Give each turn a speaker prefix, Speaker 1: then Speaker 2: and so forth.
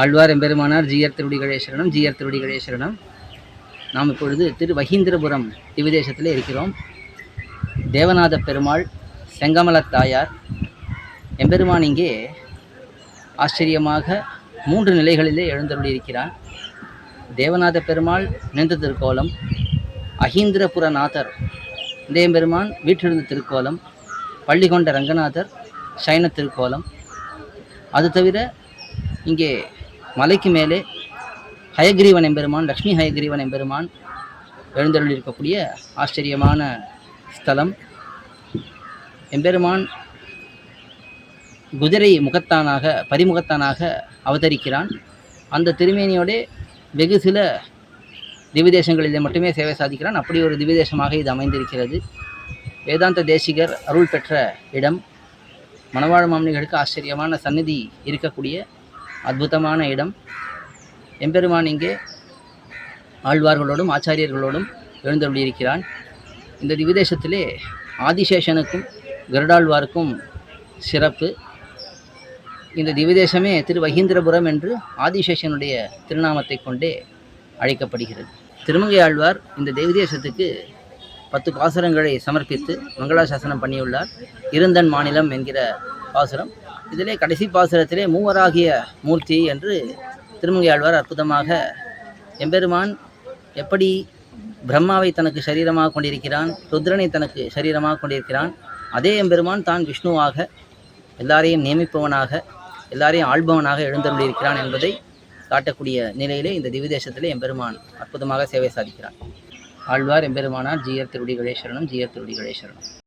Speaker 1: ஆழ்வார் எம்பெருமானார் ஜிஆர் திருடிகளே சரணம் ஜிஆர் திருடிகளே சரணம் நாம் இப்பொழுது திரு வகீந்திரபுரம் திவிதேசத்தில் இருக்கிறோம். தேவநாத பெருமாள் செங்கமல தாயார் எம்பெருமான் இங்கே ஆச்சரியமாக மூன்று நிலைகளிலே எழுந்தருளியிருக்கிறார். தேவநாத பெருமாள் நின்ற திருக்கோலம் அகீந்திரபுரநாதர் தேவபெருமான் வீற்றிருந்த திருக்கோலம் பள்ளிகொண்ட ரங்கநாதர் சைன திருக்கோலம். அது தவிர இங்கே மலைக்கு மேலே ஹயக்ரீவன் எம்பெருமான் லக்ஷ்மி ஹயக்ரீவன் எம்பெருமான் எழுந்தருள் இருக்கக்கூடிய ஆச்சரியமான ஸ்தலம். எம்பெருமான் குதிரை முகத்தானாக பரிமுகத்தானாக அவதரிக்கிறான். அந்த திருமேனியோடே வெகு சில திவிதேசங்களிலே மட்டுமே சேவை சாதிக்கிறான். அப்படி ஒரு திவிதேசமாக இது அமைந்திருக்கிறது. வேதாந்த தேசிகர் அருள் பெற்ற இடம். மணவாழ மாமனிகளுக்கு ஆச்சரியமான சந்நிதி இருக்கக்கூடிய அற்புதமான இடம். எம்பெருமான் இங்கே ஆழ்வார்களோடும் ஆச்சாரியர்களோடும் எழுந்தருளியிருக்கிறான். இந்த திவிதேசத்திலே ஆதிசேஷனுக்கும் கருடாழ்வாருக்கும் சிறப்பு. இந்த திவிதேசமே திரு வகீந்திரபுரம் என்று ஆதிசேஷனுடைய திருநாமத்தை கொண்டே அழைக்கப்படுகிறது. திருமங்கை ஆழ்வார் இந்த தேவதேசத்துக்கு பத்து பாசுரங்களை சமர்ப்பித்து மங்களாசாசனம் பண்ணியுள்ளார். இருந்தன் மாநிலம் என்கிற பாசுரம். இதிலே கடைசி பாசுரத்திலே மூவராகிய மூர்த்தி என்று திருமங்கையாழ்வார் அற்புதமாக எம்பெருமான் எப்படி பிரம்மாவை தனக்கு சரீரமாக கொண்டிருக்கிறான் ருத்ரனை தனக்கு சரீரமாக கொண்டிருக்கிறான் அதே எம்பெருமான் தான் விஷ்ணுவாக எல்லாரையும் நியமிப்பவனாக எல்லாரையும் ஆள்பவனாக எழுந்தருளியிருக்கிறான் என்பதை காட்டக்கூடிய நிலையிலே இந்த திவ்யதேசத்திலே எம்பெருமான் அற்புதமாக சேவை சாதிக்கிறான் ஆழ்வார் எம்பெருமானார் ஜிஆர் திருடி கணேஸ்வரனும் ஜிஆர் திருடி கணேஸ்வரனும்